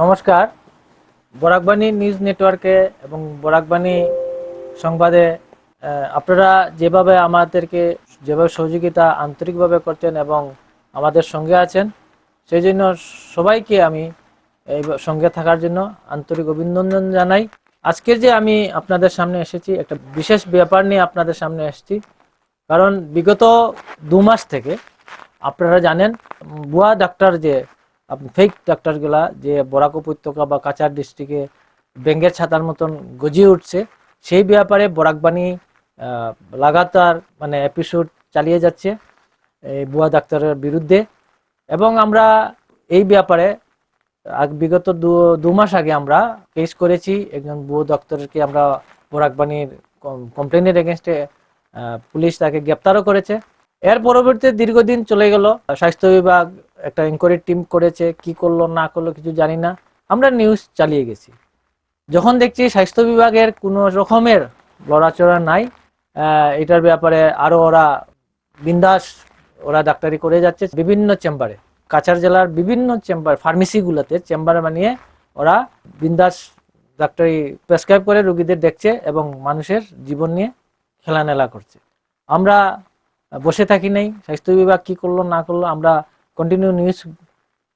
নমস্কার। বরাকবাণী নিউজ নেটওয়ার্কে এবং বরাকবাণী সংবাদে আপনারা যেভাবে আমাদেরকে, যেভাবে সহযোগিতা আন্তরিকভাবে করছেন এবং আমাদের সঙ্গে আছেন, সেই জন্য সবাইকে আমি এই সঙ্গে থাকার জন্য আন্তরিক অভিনন্দন জানাই। আজকের যে আমি আপনাদের সামনে এসেছি, একটা বিশেষ ব্যাপার নিয়ে আপনাদের সামনে এসেছি। কারণ বিগত দু মাস থেকে আপনারা জানেন, বুয়া ডাক্তার যে ফেক ডাক্তারগুলা যে বরাক উপত্যকা বা কাছাড় ডিস্ট্রিক্টে ব্যাঙ্গের ছাতার মতন গজিয়ে উঠছে, সেই ব্যাপারে বরাকবাণী লাগাতার মানে এপিসোড চালিয়ে যাচ্ছে এই বুয়া ডাক্তারের বিরুদ্ধে। এবং আমরা এই ব্যাপারে বিগত দু মাস আগে আমরা কেস করেছি, একজন ভুয়ো ডক্টরকে আমরা বরাকবাণীর কমপ্লেনের এগেনস্টে পুলিশ তাকে গ্রেপ্তারও করেছে। এর পরবর্তীতে দীর্ঘদিন চলে গেল, স্বাস্থ্য বিভাগ একটা এনকোয়ারি টিম করেছে, কি করল, না করল কিছু জানি না। আমরা নিউজ চালিয়ে গেছি। যখন দেখছি স্বাস্থ্য বিভাগের কোনো রকমের লড়াচড়া নাই এটার ব্যাপারে আরও ওরা বিন্দাস, ওরা ডাক্তারি করে যাচ্ছে বিভিন্ন চেম্বারে। কাছাড় জেলার বিভিন্ন চেম্বার ফার্মেসিগুলোতে চেম্বার বানিয়ে ওরা বিন্দাস ডাক্তারি প্রেসক্রাইব করে রুগীদের দেখছে এবং মানুষের জীবন নিয়ে খেলানেলা করছে। আমরা বসে থাকি নাই, স্বাস্থ্য বিভাগ কি করল, না করল, আমরা কন্টিনিউ নিউজ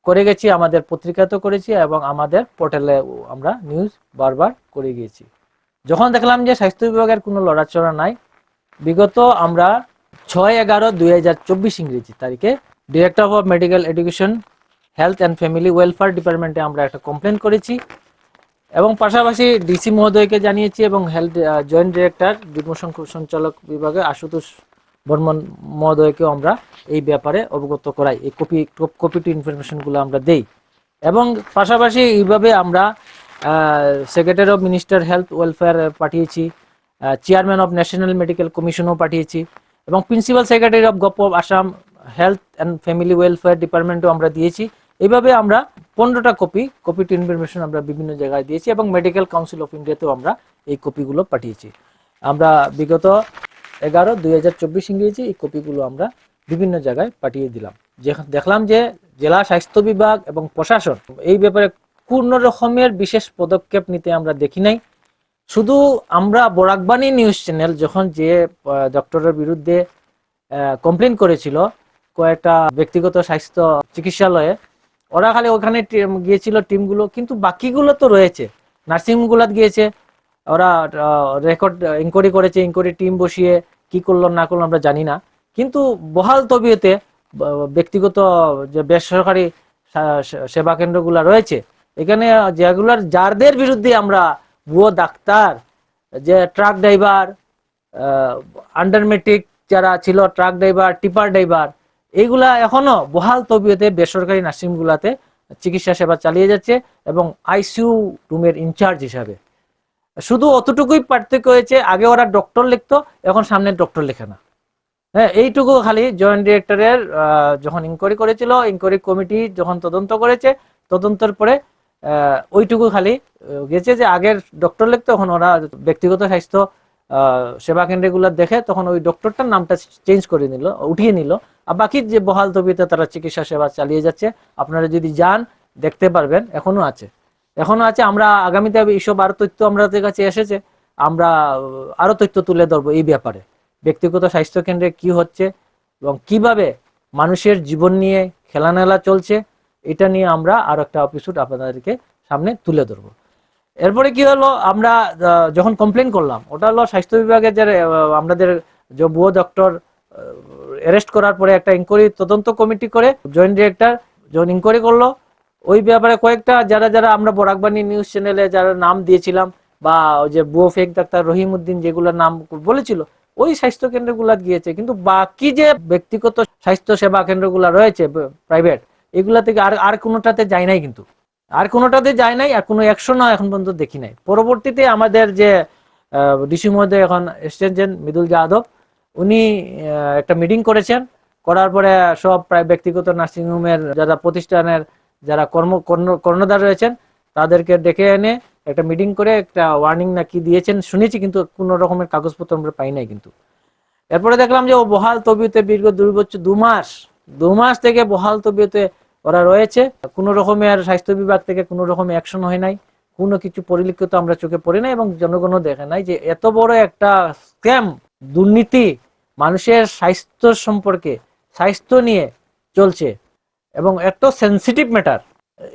করে গেছি, আমাদের পত্রিকাতেও করেছি এবং আমাদের পোর্টালে আমরা নিউজ বারবার করে গিয়েছি। যখন দেখলাম যে স্বাস্থ্য বিভাগের কোনো লড়াচড়া নাই, বিগত আমরা ছয় এগারো দুই হাজার চব্বিশ ইংরেজি তারিখে director of medical education health and family welfare ডিপার্টমেন্টে আমরা একটা কমপ্লেন করেছি এবং পাশাপাশি ডিসি মহোদয়কে জানিয়েছি এবং হেলথ জয়েন্ট ডিরেক্টর যুগ্ম সঞ্চালক বিভাগে আশুতোষ বর্মন মহোদয়কেও আমরা এই ব্যাপারে অবগত করাই, এই কপি কপি টু ইনফরমেশনগুলো আমরা দেই। এবং পাশাপাশি এইভাবে আমরা secretary of minister health welfare পাঠিয়েছি চেয়ারম্যান অফ ন্যাশনাল মেডিকেল কমিশনও পাঠিয়েছি, এবং প্রিন্সিপাল সেক্রেটারি অফ গপ Assam health and family welfare ডিপার্টমেন্টও আমরা দিয়েছি। এইভাবে আমরা পনেরোটা কপি কপি টু ইনফরমেশন আমরা বিভিন্ন জায়গায় দিয়েছি এবং মেডিকেল কাউন্সিল অফ ইন্ডিয়াতেও আমরা এই কপিগুলো পাঠিয়েছি। আমরা বিগত এগারো, দুই হাজার চব্বিশ ইংরেজি এই কপিগুলো আমরা বিভিন্ন জায়গায় পাঠিয়ে দিলাম। দেখলাম যে জেলা স্বাস্থ্য বিভাগ এবং প্রশাসন এই ব্যাপারে কোন রকমের বিশেষ পদক্ষেপ নিতে আমরা দেখি নাই। শুধু আমরা বরাকবাণী নিউজ চ্যানেল যখন যে ডক্টরের বিরুদ্ধে কমপ্লেন করেছিল কয়েকটা ব্যক্তিগত স্বাস্থ্য চিকিৎসালয়ে, ওরা খালি ওখানে গিয়েছিল টিমগুলো, কিন্তু বাকিগুলো তো রয়েছে। নার্সিংহোমগুলোতে গিয়েছে ওরা রেকর্ড ইনকোয়ারি করেছে ইনকোয়ারি টিম বসিয়ে কি করল, না করল আমরা জানি না। কিন্তু বহাল তবিয়তে ব্যক্তিগত যে বেসরকারি সেবা কেন্দ্রগুলো রয়েছে, এখানে যেগুলার, যারদের বিরুদ্ধে আমরা ভুয়ো ডাক্তার, যে ট্রাক ড্রাইভার আন্ডার মেট্রিক যারা ছিল ট্রাক ড্রাইভার টিপার ড্রাইভার এইগুলা এখনও বহাল তবিয়তে বেসরকারি নার্সিংগুলাতে চিকিৎসা সেবা চালিয়ে যাচ্ছে এবং আইসিইউ রুমের ইনচার্জ হিসাবে। শুধু অতটুকুই পার্থক্য হয়েছে, আগে ওরা ডক্টর লিখতো, এখন সামনে ডক্টর লেখে না। হ্যাঁ এইটুকু খালি জয়েন্ট ডিরেক্টরের যখন ইনকোয়ারি করেছিল ইনকোয়ারি কমিটি যখন তদন্ত করেছে, তদন্তের পরে ওইটুকু খালি গেছে যে আগের ডক্টর লিখতো, এখন ওরা ব্যক্তিগত স্বাস্থ্য সেবা কেন্দ্রগুলো দেখে, তখন ওই ডক্টরটার নামটা চেঞ্জ করে নিল, উঠিয়ে নিল। আর বাকি যে বহাল তবিতে তারা চিকিৎসা সেবা চালিয়ে যাচ্ছে, আপনারা যদি যান, দেখতে পারবেন, এখনও আছে। এখনও আছে, আমরা আগামীতে এইসব আরও তথ্য আমাদের কাছে এসেছে, আমরা আরও তথ্য তুলে ধরবো এই ব্যাপারে। ব্যক্তিগত স্বাস্থ্য কেন্দ্রে কি হচ্ছে এবং কীভাবে মানুষের জীবন নিয়ে খেলানেলা চলছে, এটা নিয়ে আমরা আরও একটা এপিসোড আপনাদেরকে সামনে তুলে ধরবো। এরপরে কি হলো, আমরা যখন কমপ্লেন করলাম, ওটা হলো স্বাস্থ্য বিভাগের যে আমাদের যে বুয়ো ডক্টর অ্যারেস্ট করার পরে একটা ইনকোয়ারি তদন্ত কমিটি করে জয়েন্ট ডিরেক্টর যখন ইনকোয়ারি করল ওই ব্যাপারে কয়েকটা, যারা যারা আমরা বরাকবাণী নিউজ চ্যানেলে যারা নাম দিয়েছিলাম, বা ওই যে বুয়ো ফেক ডাক্তার রহিম উদ্দিন যেগুলোর নাম বলেছিল, ওই স্বাস্থ্য কেন্দ্রগুলা গিয়েছে। কিন্তু বাকি যে ব্যক্তিগত স্বাস্থ্য সেবা কেন্দ্রগুলা রয়েছে প্রাইভেট এগুলা থেকে আর আর কোনোটাতে যায় নাই কিন্তু। আর কোনোটাতে যায় নাই, আর কোনো অ্যাকশনও এখন পর্যন্ত দেখি নাই। পরবর্তীতে আমাদের যে ডিসি মহোদয় এখন এসেছেন মৃদুল যাদব, উনি একটা মিটিং করেছেন। করার পরে সব প্রায় ব্যক্তিগত নার্সিংহোমের যারা প্রতিষ্ঠানের যারা কর্ম, কর্ণ- কর্ণধার রয়েছেন, তাদেরকে ডেকে এনে একটা মিটিং করে একটা ওয়ার্নিং না কি দিয়েছেন, শুনেছি কিন্তু কোনো রকমের কাগজপত্র আমরা পাই নাই কিন্তু। এরপরে দেখলাম যে ও বহাল তবিয়তে দীর্ঘ দুই বছর, দু মাস দু মাস থেকে বহাল তবিয়তে ওরা রয়েছে। কোনো রকমের স্বাস্থ্য বিভাগ থেকে কোনো রকম অ্যাকশন হয় নাই। কোনো কিছু পরিলক্ষিত আমরা চোখে পড়ি নাই এবং জনগণও দেখে নাই যে এত বড় একটা স্ক্যাম দুর্নীতি মানুষের স্বাস্থ্য সম্পর্কে, স্বাস্থ্য নিয়ে চলছে। এবং এত সেন্সিটিভ ম্যাটার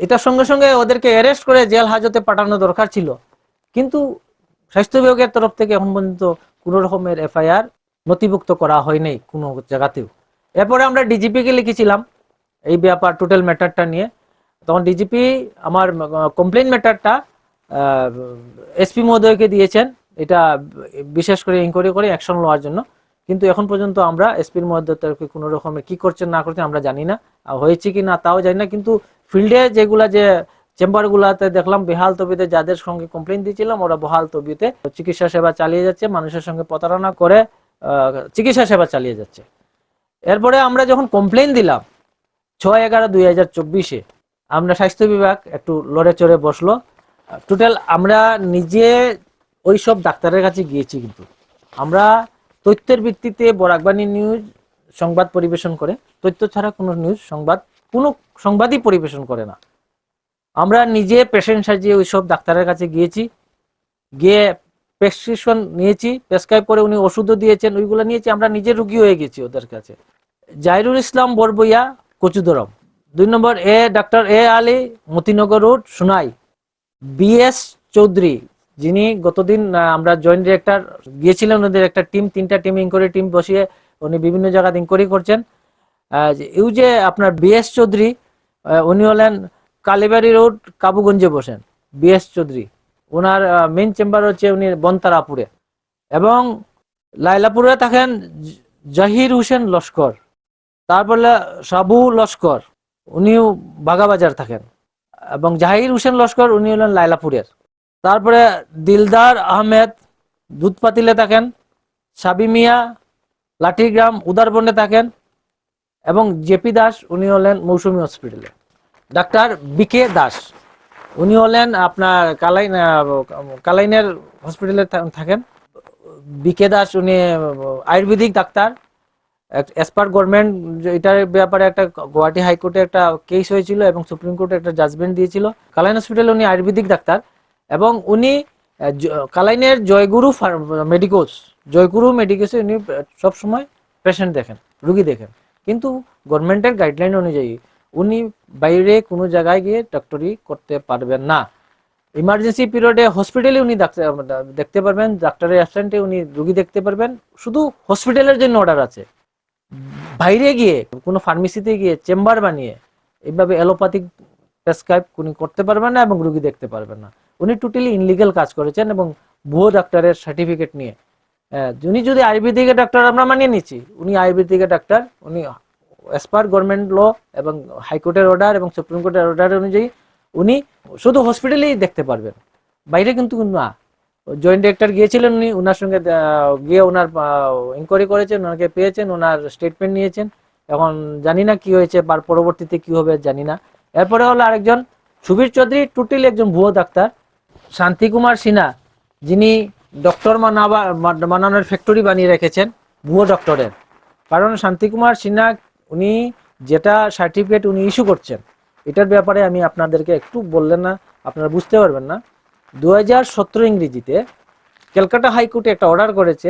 এটার সঙ্গে সঙ্গে ওদেরকে অ্যারেস্ট করে জেল হাজতে পাঠানো দরকার ছিল। কিন্তু স্বাস্থ্য বিভাগের তরফ থেকে এখন পর্যন্ত কোনো রকমের এফআইআর নথিভুক্ত করা হয়নি কোনো জায়গাতেও। এরপরে আমরা ডিজিপিকে লিখেছিলাম এই ব্যাপার টোটাল ম্যাটারটা নিয়ে। তখন ডিজিপি আমার কমপ্লেন ম্যাটারটা এসপি মহোদয়কে দিয়েছেন। এটা বিশেষ করে ইনকোয়ারি করে অ্যাকশন নেওয়ার জন্য। কিন্তু এখন পর্যন্ত আমরা এসপির তরফে কোনো রকমের কি করছেন, না করছেন আমরা জানি না। হয়েছে কি না তাও জানি না, কিন্তু ফিল্ডে যেগুলা যে চেম্বারগুলাতে দেখলাম, বেহাল তবিতে যাদের সঙ্গে কমপ্লেন দিয়েছিলাম, ওরা বহাল তবিতে চিকিৎসা সেবা চালিয়ে যাচ্ছে, মানুষের সঙ্গে প্রতারণা করে চিকিৎসা সেবা চালিয়ে যাচ্ছে। এরপরে আমরা যখন কমপ্লেন দিলাম, ছয় এগারো দুই হাজার চব্বিশে, আমরা স্বাস্থ্য বিভাগ একটু লড়ে চড়ে বসল। টোটাল আমরা নিজে ওই সব ডাক্তারের কাছে গিয়েছি কিন্তু। আমরা তথ্যের ভিত্তিতে বরাকবাণী নিউজ সংবাদ পরিবেশন করে। তথ্য ছাড়া কোনো নিউজ সংবাদ, কোনো সংবাদই পরিবেশন করে না। আমরা নিজে পেশেন্ট সাজিয়ে ওই সব ডাক্তারের কাছে গিয়েছি, গিয়ে প্রেসক্রিপশন নিয়েছি প্রেসক্রাইব করে উনি ওষুধও দিয়েছেন, ওইগুলো নিয়েছি, আমরা নিজে রুগী হয়ে গেছি ওদের কাছে। জাহিরুল ইসলাম বরবইয়া, কচুদরম। দুই নম্বর, এ, doctor A Ali, Matinagar road, Sunai. BS Chowdhury যিনি গতদিন আমরা জয়েন্ট ডিরেক্টর গিয়েছিলেন ওদের একটা টিম তিনটা টিম ইনকোয়ারি টিম বসিয়ে উনি বিভিন্ন জায়গাতে ইনকোয়ারি করছেন। ইউ যে- আপনার বিএস চৌধুরী উনি হলেন কালীবাড়ি রোড, কাবুগঞ্জে বসেন বিএস চৌধুরী। ওনার মেন চেম্বার হচ্ছে উনি বনতারাপুরে। এবং লাইলাপুরে থাকেন জাহির হোসেন লস্কর তারপরে সাবু লস্কর, উনিও বাগাবাজার থাকেন। এবং জাহির হোসেন লস্কর, উনি হলেন লাইলাপুরের। তারপরে দিলদার আহমেদ, দুধপাতিলে থাকেন, সাবি মিয়া, লাঠিগ্রাম উদারবন্ডে থাকেন এবং জেপি দাস, উনি হলেন মৌসুমি হসপিটালে। ডাক্তার বিকে দাস, উনি হলেন আপনার কালাইন, কালাইনের হসপিটালে থাকেন। বিকে দাস, উনি আয়ুর্বেদিক ডাক্তার। এসপার গভর্নমেন্ট এটার ব্যাপারে একটা গুয়াহাটি হাইকোর্টে একটা কেস হয়েছিল এবং সুপ্রিম কোর্টে একটা জাজমেন্ট দিয়েছিল। কালাইন হসপিটালে উনি আয়ুর্বেদিক ডাক্তার। এবং উনি কালাইনের জয়গুরু মেডিকোস, জয়গুরু মেডিকোসে উনি সবসময় পেশেন্ট দেখেন, রুগী দেখেন। কিন্তু গভর্নমেন্টের গাইডলাইন অনুযায়ী উনি বাইরে কোনো জায়গায় গিয়ে ডক্টরি করতে পারবেন না। ইমার্জেন্সি পিরিয়ডে হসপিটালে উনি দেখতে পারবেন ডাক্তারের অ্যাসিস্ট্যান্টে উনি রুগী দেখতে পারবেন। শুধু হসপিটালের জন্য অর্ডার আছে। বাইরে গিয়ে, কোনো ফার্মেসিতে গিয়ে চেম্বার বানিয়ে, এইভাবে অ্যালোপ্যাথিক প্রেসক্রাইব উনি করতে পারবেন না এবং রুগী দেখতে পারবেন না। উনি টোটালি ইনলিগাল কাজ করেছেন এবং ভুয়ো ডাক্তারের সার্টিফিকেট নিয়ে। উনি যদি আয়ুর্বেদিকের ডাক্তার আমরা মানিয়ে নিচ্ছি, উনি আয়ুর্বেদিকের ডাক্তার, উনি অ্যাজ পার গভর্নমেন্ট ল এবং হাইকোর্টের অর্ডার এবং সুপ্রিম কোর্টের অর্ডার অনুযায়ী উনি শুধু হসপিটালেই দেখতে পারবেন। বাইরে কিন্তু না। জয়েন্ট ডিরেক্টর গিয়েছিলেন উনি ওনার সঙ্গে গিয়ে ওনার ইনকোয়ারি করেছেন ওনাকে পেয়েছেন ওনার স্টেটমেন্ট নিয়েছেন। এখন জানি না কি হয়েছে পরবর্তীতে কি হবে জানি না। এরপরে হলো আরেকজন, সুবীর চৌধুরী টোটালি একজন ভুয়ো ডাক্তার। শান্তিকুমার সিনহা, যিনি ডক্টর মানাবা মা- বানানোর ফ্যাক্টরি বানিয়ে রেখেছেন, ভুয়ো ডক্টরের কারণ শান্তিকুমার সিনহা, উনি যেটা সার্টিফিকেট উনি ইস্যু করছেন, এটার ব্যাপারে আমি আপনাদেরকে একটু বললেন না, আপনারা বুঝতে পারবেন না। দু হাজার সতেরো ইংরেজিতে ক্যালকাটা হাইকোর্টে একটা অর্ডার করেছে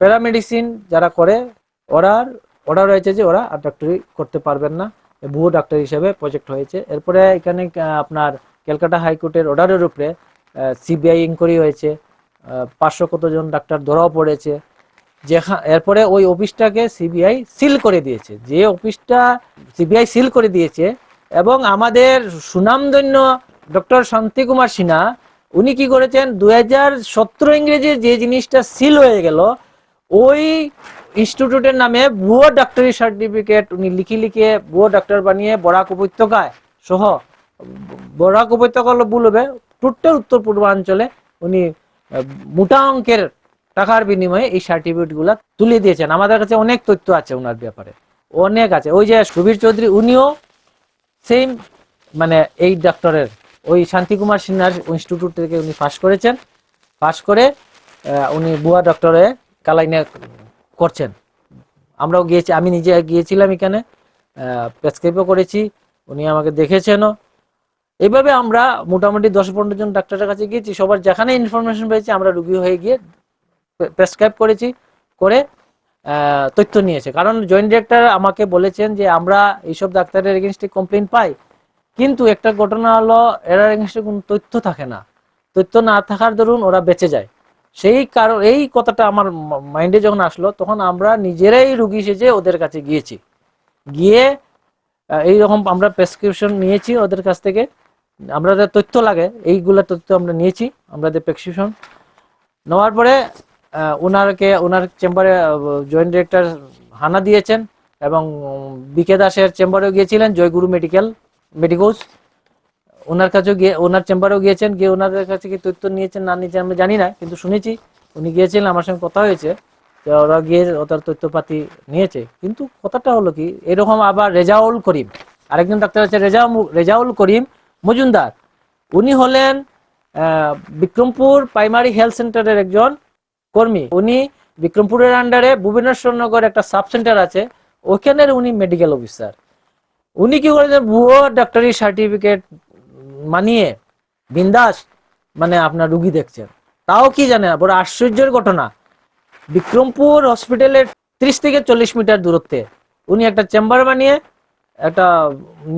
প্যারামেডিসিন যারা করে অর্ডার অর্ডার হয়েছে যে ওরা আর ডাক্তারি করতে পারবেন না, ভুয়ো ডাক্তার হিসেবে প্রজেক্ট হয়েছে। এরপরে এখানে আপনার ক্যালকাটা হাইকোর্টের অর্ডারের উপরে সিবিআই ইনকোয়ারি হয়েছে পাঁচশো কতজন ডাক্তার ধরাও পড়েছে। যেখানে এরপরে ওই অফিসটাকে সিবিআই সিল করে দিয়েছে। যে অফিসটা সিবিআই সিল করে দিয়েছে এবং আমাদের সুনামধন্য ডক্টর শান্তি কুমার সিনহা, উনি কি করেছেন, দুই হাজার সতেরো ইংরেজি যে জিনিসটা সিল হয়ে গেল, ওই ইনস্টিটিউটের নামে ভুয়ো ডাক্তারি সার্টিফিকেট উনি লিখে লিখে ভুয়ো ডাক্তার বানিয়ে বরাক উপত্যকায়, সহ, বরাক উপত্যকা ভুল হবে টোটাল উত্তর পূর্বাঞ্চলে উনি মোটা অঙ্কের টাকার বিনিময়ে এই সার্টিফিকেটগুলা তুলে দিয়েছেন। আমাদের কাছে অনেক তথ্য আছে ওনার ব্যাপারে। অনেক আছে। ওই যে সুবীর চৌধুরী, উনিও সেম মানে এই ডক্টরের ওই শান্তিকুমার সিনহার ইনস্টিটিউট থেকে উনি পাস করেছেন। পাস করে উনি বুয়া ডক্টরে কালাইনে করছেন। আমরাও গিয়েছি, আমি নিজে গিয়েছিলাম এখানে। প্রেসক্রাইবও করেছি। উনি আমাকে দেখেছেনও। এইভাবে আমরা মোটামুটি দশ পনেরো জন ডাক্তারের কাছে গিয়েছি, সবার যেখানে ইনফরমেশন পেয়েছি আমরা রুগী হয়ে গিয়ে প্রেসক্রাইব করেছি, করে তথ্য নিয়েছে। কারণ জয়েন্ট ডিরেক্টর আমাকে বলেছেন যে আমরা এইসব ডাক্তারের এগেনস্টে কমপ্লেন পাই, কিন্তু একটা ঘটনা হলো এর এগেনস্টে কোনো তথ্য থাকে না। তথ্য না থাকার দরুন ওরা বেঁচে যায়। সেই কারণ, এই কথাটা আমার মাইন্ডে যখন আসলো, তখন আমরা নিজেরাই রুগী সেজে ওদের কাছে গিয়েছি। গিয়ে এইরকম আমরা প্রেসক্রিপশন নিয়েছি ওদের কাছ থেকে। আমাদের তথ্য লাগে, এইগুলা তথ্য আমরা নিয়েছি, আমরা যে প্রেসক্রিপশন নেওয়ার পরে ওনারকে ওনার চেম্বারে জয়েন্ট ডিরেক্টর হানা দিয়েছেন এবং বিকে দাসের চেম্বারেও গিয়েছিলেন, জয়গুরু মেডিকেল মেডিকোস ওনার কাছেও গিয়ে ওনার চেম্বারেও গিয়েছেন, গিয়ে ওনাদের কাছে কি তথ্য নিয়েছেন, না নিয়েছেন আমি জানি না, কিন্তু শুনেছি, উনি গিয়েছিলেন, আমার সঙ্গে কথা হয়েছে, যে ওরা গিয়ে ওটার তথ্যপাতি নিয়েছে। কিন্তু কথাটা হলো কি, এরকম আবার রেজাউল করিম, আরেকজন ডাক্তার আছে, রেজাউল রেজাউল করিম মজুমদার। উনি হলেন বিক্রমপুর প্রাইমারি হেলথ সেন্টারের একজন কর্মী। উনি বিক্রমপুরের আন্ডারে ভুবনেশ্বরনগর একটা সাব সেন্টার আছে ওখানের উনি মেডিকেল অফিসার উনি কি করেছেন? ভুয়ো ডাক্তারি সার্টিফিকেট মানিয়ে বিন্দাস মানে আপনার রুগী দেখছেন। তাও কি জানে, বড় আশ্চর্যের ঘটনা। বিক্রমপুর হসপিটালের ত্রিশ থেকে চল্লিশ মিটার দূরত্বে উনি একটা চেম্বার বানিয়ে একটা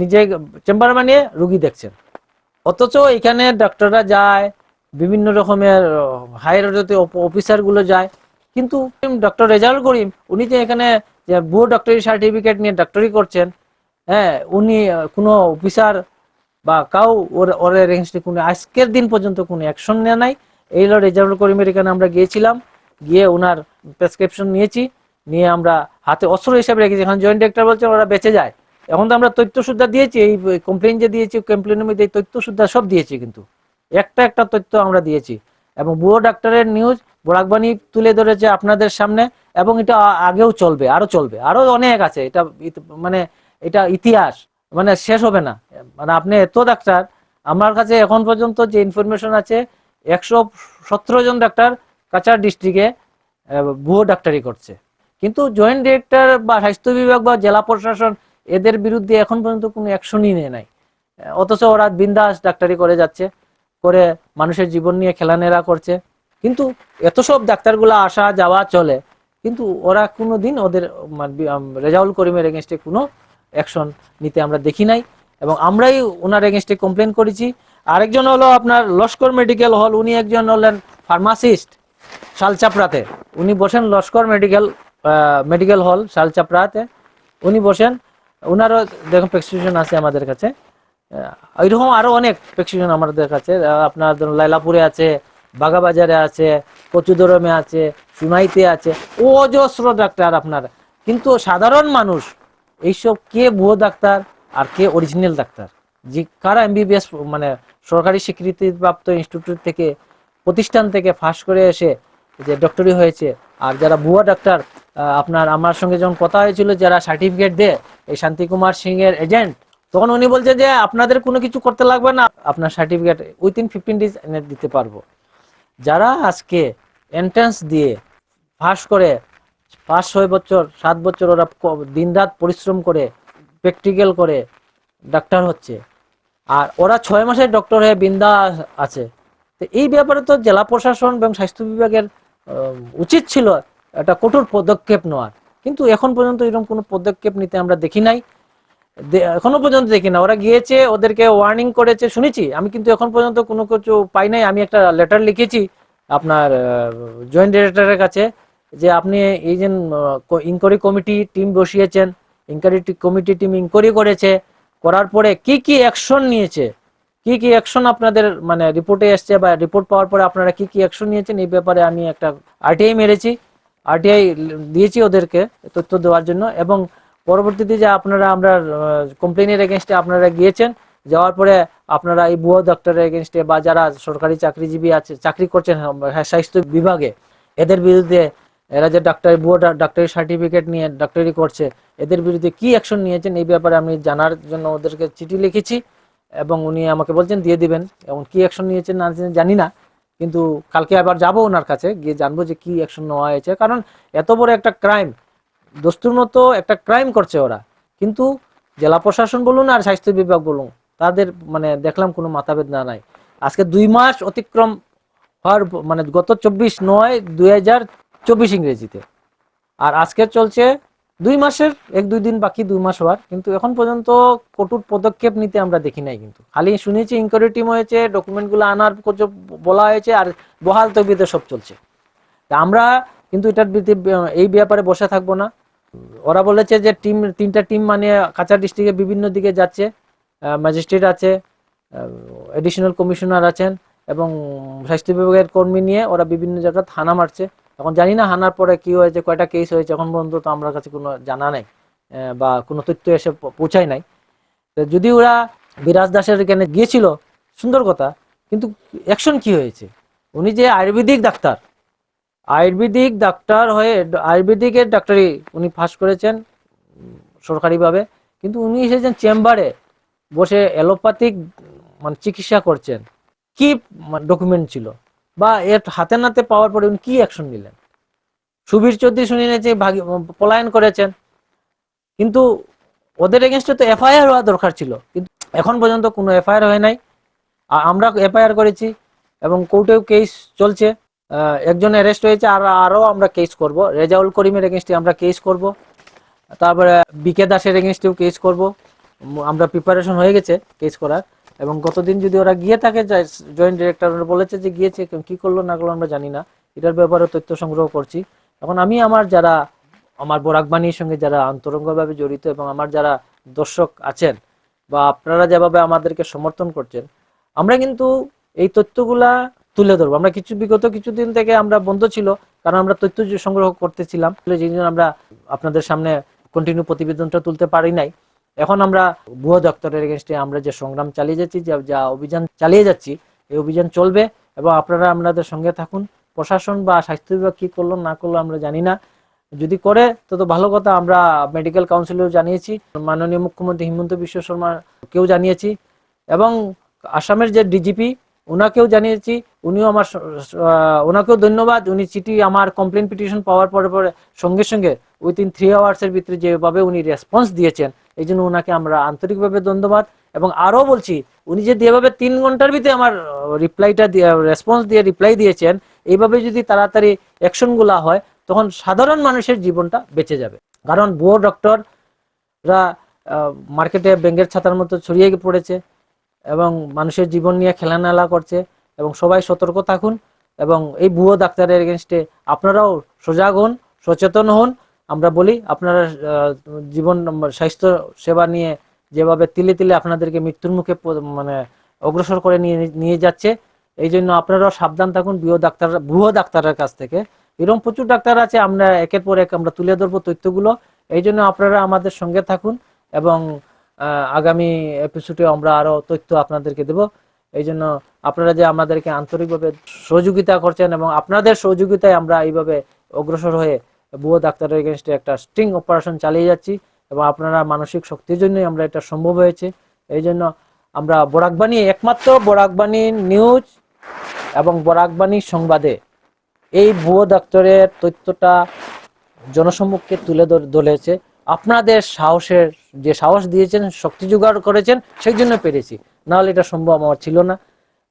নিজে চেম্বার বানিয়ে রুগী দেখছেন। অথচ এখানে ডাক্তাররা যায়, বিভিন্ন রকমের হায়ার অফিসারগুলো যায়। কিন্তু ডক্টর রেজাউল করিম, উনি যে এখানে ভুয়ো ডক্টরি সার্টিফিকেট নিয়ে ডাক্তারি করছেন হ্যাঁ উনি কোনো অফিসার বা কাউ ওর ওর এগেনস্টে কোনো, আজকের দিন পর্যন্ত কোনো অ্যাকশন নেওয়া নাই। এই হলো রেজাউল করিমের এখানে আমরা গিয়েছিলাম, গিয়ে ওনার প্রেসক্রিপশন নিয়েছি, নিয়ে আমরা হাতে অস্ত্র হিসাবে রেখেছি। এখন জয়েন্ট ডাক্তার বলছে ওরা বেঁচে যায়। এখন তো আমরা তথ্য সুদ্ধা দিয়েছি, এই কমপ্লেন যে দিয়েছি কমপ্লেনের মধ্যে এই তথ্য সুদ্ধা সব দিয়েছি কিন্তু। একটা একটা তথ্য আমরা দিয়েছি। এবং বুয়ো ডাক্তারের নিউজ বোরাকবাণী তুলে ধরেছে আপনাদের সামনে, এবং এটা আগেও চলবে আরও চলবে আরও অনেক আছে। এটা মানে এটা ইতিহাস মানে শেষ হবে না। মানে আপনি এত ডাক্তার, আমার কাছে এখন পর্যন্ত যে ইনফরমেশন আছে, একশো সতেরো জন ডাক্তার কাছাড় ডিস্ট্রিক্টে ভুয়ো ডাক্তারি করছে। কিন্তু জয়েন্ট ডিরেক্টর বা স্বাস্থ্য বিভাগ বা জেলা প্রশাসন এদের বিরুদ্ধে এখন পর্যন্ত কোনো অ্যাকশনই নেয় নাই। অথচ ওরা বিন্দাস ডাক্তারি করে যাচ্ছে, করে মানুষের জীবন নিয়ে খেলানেরা করছে। কিন্তু এত সব ডাক্তারগুলো আসা যাওয়া চলে, কিন্তু ওরা কোনো দিন ওদের মানে রেজাউল করিমের এগেনস্টে কোনো অ্যাকশন নিতে আমরা দেখি নাই। এবং আমরাই ওনার এগেনস্টে কমপ্লেন করেছি। আরেকজন হলো আপনার লস্কর মেডিকেল হল উনি একজন হলেন ফার্মাসিস্ট শালচাপড়াতে। উনি বসেন লস্কর মেডিকেল মেডিকেল হল শালচাপড়াতে। উনি বসেন ওনারও দেখুন প্রেসক্রিপশন আছে আমাদের কাছে। আহ, এরকম আরও অনেক প্রেসক্রিপশন আমাদের কাছে। আপনার ধরুন লাইলাপুরে আছে বাগাবাজারে আছে কচুদরমে আছে সুনাইতে আছে। অজস্র ডাক্তার আপনার। কিন্তু সাধারণ মানুষ এইসব কে ভুয়ো ডাক্তার আর কে অরিজিনাল ডাক্তার? যে কারা এমবিবিএস মানে সরকারি স্বীকৃতিপ্রাপ্ত ইনস্টিটিউট থেকে প্রতিষ্ঠান থেকে ফাঁস করে এসে যে ডক্টরি হয়েছে আর যারা ভুয়া ডাক্তার আপনার আমার সঙ্গে যখন কথা হয়েছিল যারা সার্টিফিকেট দেয়, এই শান্তিকুমার সিং এর এজেন্ট তখন উনি বলছে যে আপনাদের কোনো কিছু করতে লাগবে না, আপনার সার্টিফিকেট উইথিন ফিফটিন ডেজ এনে দিতে পারব। যারা আজকে এন্ট্রান্স দিয়ে পাস করে, পাঁচ, ছয় বছর, সাত বছর ওরা দিনরাত পরিশ্রম করে প্র্যাকটিক্যাল করে ডাক্তার হচ্ছে। আর ওরা ছয় মাসের ডক্টর হয়ে বিন্দা আছে। তো এই ব্যাপারে তো জেলা প্রশাসন এবং স্বাস্থ্য বিভাগের উচিত ছিল একটা কঠোর পদক্ষেপ নেওয়ার। কিন্তু এখন পর্যন্ত এরকম কোনো পদক্ষেপ নিতে আমরা দেখি নাই। এখনও পর্যন্ত দেখি না। ওরা গিয়েছে, ওদেরকে ওয়ার্নিং করেছে, শুনেছি। আমি কিন্তু এখন পর্যন্ত কোনো কিছু পাই নাই। আমি একটা লেটার লিখেছি আপনার জয়েন্ট ডিরেক্টরের কাছে যে আপনি এই যে ইনকোয়ারি কমিটি টিম বসিয়েছেন ইনকোয়ারি কমিটি টিম ইনকোয়ারি করেছে, করার পরে কি কি অ্যাকশন নিয়েছে? কি কি অ্যাকশন আপনাদের মানে রিপোর্টে এসছে বা রিপোর্ট পাওয়ার পরে আপনারা কি কি অ্যাকশন নিয়েছেন? এই ব্যাপারে আমি একটা আরটিআই মেরেছি। আরটিআই দিয়েছি ওদেরকে তথ্য দেওয়ার জন্য এবং পরবর্তীতে যে আপনারা আমরা কমপ্লেনের এগেনস্টে আপনারা গিয়েছেন যাওয়ার পরে আপনারা এই ভুয়ো ডক্টরের এগেনস্টে বা যারা সরকারি চাকরিজীবী আছে চাকরি করছেন হ্যাঁ, স্বাস্থ্য বিভাগে এদের বিরুদ্ধে এরা যে ডাক্তার ভুয়ো ডাক্তারি সার্টিফিকেট নিয়ে ডাক্তারি করছে এদের বিরুদ্ধে কি অ্যাকশন নিয়েছেন এই ব্যাপারে আমি জানার জন্য ওদেরকে চিঠি লিখেছি এবং উনি আমাকে বলছেন দিয়ে দিবেন এবং কি অ্যাকশন নিয়েছেন না জানি না কিন্তু কালকে আবার যাব ওনার কাছে, গিয়ে জানব যে কি অ্যাকশন নেওয়া হয়েছে। কারণ এত বড় একটা ক্রাইম দস্তুর মতো একটা ক্রাইম করছে ওরা। কিন্তু জেলা প্রশাসন বলুন আর স্বাস্থ্য বিভাগ বলুন, তাদের মানে দেখলাম কোনো মাথাবেদনা নাই। আজকে দুই মাস অতিক্রম হওয়ার মানে গত চব্বিশ নয়, দুই হাজার চব্বিশ ইংরেজিতে। আর আজকে চলছে দুই মাসের, এক দুই দিন বাকি, দুই মাস হওয়ার। কিন্তু এখন পর্যন্ত কঠোর পদক্ষেপ নিতে আমরা দেখি নাই কিন্তু। খালি শুনেছি ইনকোয়ারি টিম হয়েছে ডকুমেন্টগুলো আনার বলা হয়েছে আর বহাল তবিতে সব চলছে। তা আমরা কিন্তু এটার এই ব্যাপারে বসে থাকব না। ওরা বলেছে যে টিম, তিনটা টিম মানে কাছাড় ডিস্ট্রিক্টে বিভিন্ন দিকে যাচ্ছে ম্যাজিস্ট্রেট আছে এডিশনাল কমিশনার আছেন এবং স্বাস্থ্য বিভাগের কর্মী নিয়ে ওরা বিভিন্ন জায়গায় থানা মারছে। এখন জানি না, হানার পরে কি হয়েছে, কয়টা কেস হয়েছে, এখন পর্যন্ত তো আমার কাছে কোনো জানা নাই বা কোনো তথ্য এসে পৌঁছায় নাই। তো যদি ওরা বিরাজ দাসের এখানে গিয়েছিল, সুন্দর কথা, কিন্তু অ্যাকশন কি হয়েছে? উনি যে আয়ুর্বেদিক ডাক্তার আয়ুর্বেদিক ডাক্তার হয়ে, আয়ুর্বেদিকের ডাক্তারি উনি পাস করেছেন, সরকারিভাবে, কিন্তু উনি এসেছেন চেম্বারে, বসে অ্যালোপ্যাথিক মানে চিকিৎসা করছেন। কি ডকুমেন্ট ছিল? বা এর হাতে নাতে পাওয়ার পরে উনি কি অ্যাকশন নিলেন? সুবীর চৌধুরী শুনে ভাগি- পলায়ন করেছেন। কিন্তু ওদের এগেনস্টে তো এফআইআর হওয়া দরকার ছিল। কিন্তু এখন পর্যন্ত কোনো এফআইআর হয় নাই। আমরা এফআইআর করেছি এবং কোর্টেও কেস চলছে। একজন অ্যারেস্ট হয়েছে, আর আরও আমরা কেস করব। রেজাউল করিমের এগেনস্টে আমরা কেস করব। তারপরে বিকে দাসের এগেনস্টেও কেস করব। আমরা প্রিপারেশন হয়ে গেছে কেস করার। এবং গতদিন যদি ওরা গিয়ে থাকে জয়েন্ট ডিরেক্টর বলেছে যে গিয়েছে কি করল না করল আমরা জানি না। এটার ব্যাপারে তথ্য সংগ্রহ করছি। এখন আমি আমার যারা, আমার বরাকবাণীর সঙ্গে যারা অন্তরঙ্গভাবে জড়িত এবং আমার যারা দর্শক আছেন বা আপনারা যেভাবে আমাদেরকে সমর্থন করছেন, আমরা কিন্তু এই তথ্যগুলা তুলে ধরবো। আমরা কিছু, বিগত কিছুদিন থেকে আমরা বন্ধ ছিল, কারণ আমরা তথ্য সংগ্রহ করতেছিলাম। জন্য আমরা আপনাদের সামনে কন্টিনিউ প্রতিবেদনটা তুলতে পারি নাই। এখন আমরা ভুয়ো দপ্তরের এগেনস্টে আমরা যে সংগ্রাম চালিয়ে যাচ্ছি, যা অভিযান চালিয়ে যাচ্ছি, এই অভিযান চলবে এবং আপনারা আমাদের সঙ্গে থাকুন। প্রশাসন বা স্বাস্থ্য বিভাগ কী করল, না করল আমরা জানি না। যদি করে, তো তো ভালো কথা, আমরা মেডিকেল কাউন্সিলেও জানিয়েছি, মাননীয় মুখ্যমন্ত্রী হিমন্ত বিশ্ব শর্মা কেউ জানিয়েছি এবং আসামের যে ডিজিপি ওনাকেও জানিয়েছি, উনিও আমার ওনাকেও ধন্যবাদ, উনি চিঠি আমার কমপ্লেন পিটিশন পাওয়ার পরে পরে সঙ্গে সঙ্গে উইথিন থ্রি আওয়ার্সের ভিতরে যেভাবে উনি রেসপন্স দিয়েছেন এই জন্য ওনাকে আমরা আন্তরিকভাবে ধন্যবাদ এবং আরও বলছি, উনি যে যেভাবে তিন ঘণ্টার ভিতরে আমার রিপ্লাইটা দিয়ে রেসপন্স দিয়ে রিপ্লাই দিয়েছেন, এইভাবে যদি তাড়াতাড়ি অ্যাকশনগুলো হয়, তখন সাধারণ মানুষের জীবনটা বেঁচে যাবে। কারণ ভুয়ো ডক্টররা মার্কেটে ব্যাঙ্গের ছাতার মতো ছড়িয়ে পড়েছে এবং মানুষের জীবন নিয়ে খেলানালা করছে এবং সবাই সতর্ক থাকুন এবং এই ভুয়ো ডাক্তারের এগেনস্টে আপনারাও সজাগ হন, সচেতন হন আমরা বলি, আপনারা জীবন স্বাস্থ্য সেবা নিয়ে যেভাবে তিলে তিলে আপনাদেরকে মৃত্যুর মুখে মানে অগ্রসর করে নিয়ে নিয়ে যাচ্ছে এই জন্য আপনারাও সাবধান থাকুন ভুয়ো ডাক্তার ভুয়ো ডাক্তারের কাছ থেকে। এরকম প্রচুর ডাক্তার আছে, আমরা একের পর এক আমরা তুলে ধরবো তথ্যগুলো। এই জন্য আপনারা আমাদের সঙ্গে থাকুন এবং আগামী এপিসোডে আমরা আরও তথ্য আপনাদেরকে দেব। এই জন্য আপনারা যে আমাদেরকে আন্তরিকভাবে সহযোগিতা করছেন এবং আপনাদের সহযোগিতায় আমরা এইভাবে অগ্রসর হয়ে ভুয়ো ডাক্তারের এগেনস্টে একটা স্ট্রিং অপারেশন চালিয়ে যাচ্ছি এবং আপনারা মানসিক শক্তির জন্যই আমরা এটা সম্ভব হয়েছে। এই জন্য আমরা বরাকবাণী, একমাত্র বরাকবাণী নিউজ এবং বরাকবাণী সংবাদে এই ভুয়ো ডাক্তারের তথ্যটা জনসম্মুখে তুলে ধর- ধরেছে। আপনাদের সাহসের, যে সাহস দিয়েছেন, শক্তি জোগাড় করেছেন, সেই জন্য পেরেছি। নাহলে এটা সম্ভব আমার ছিল না।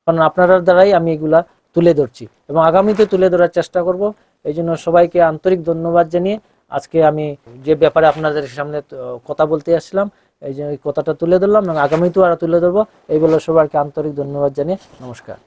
কারণ আপনারা দ্বারাই আমি এগুলা তুলে ধরছি। এবং আগামীতে তুলে ধরার চেষ্টা করব। এই জন্য সবাইকে আন্তরিক ধন্যবাদ জানিয়ে আজকে আমি যে ব্যাপারে আপনাদের সামনে কথা বলতে আসলাম, এই জন্য কথাটা তুলে ধরলাম, আগামীতেও আরও তুলে ধরবো। এই বলে সবাইকে আন্তরিক ধন্যবাদ জানিয়ে নমস্কার।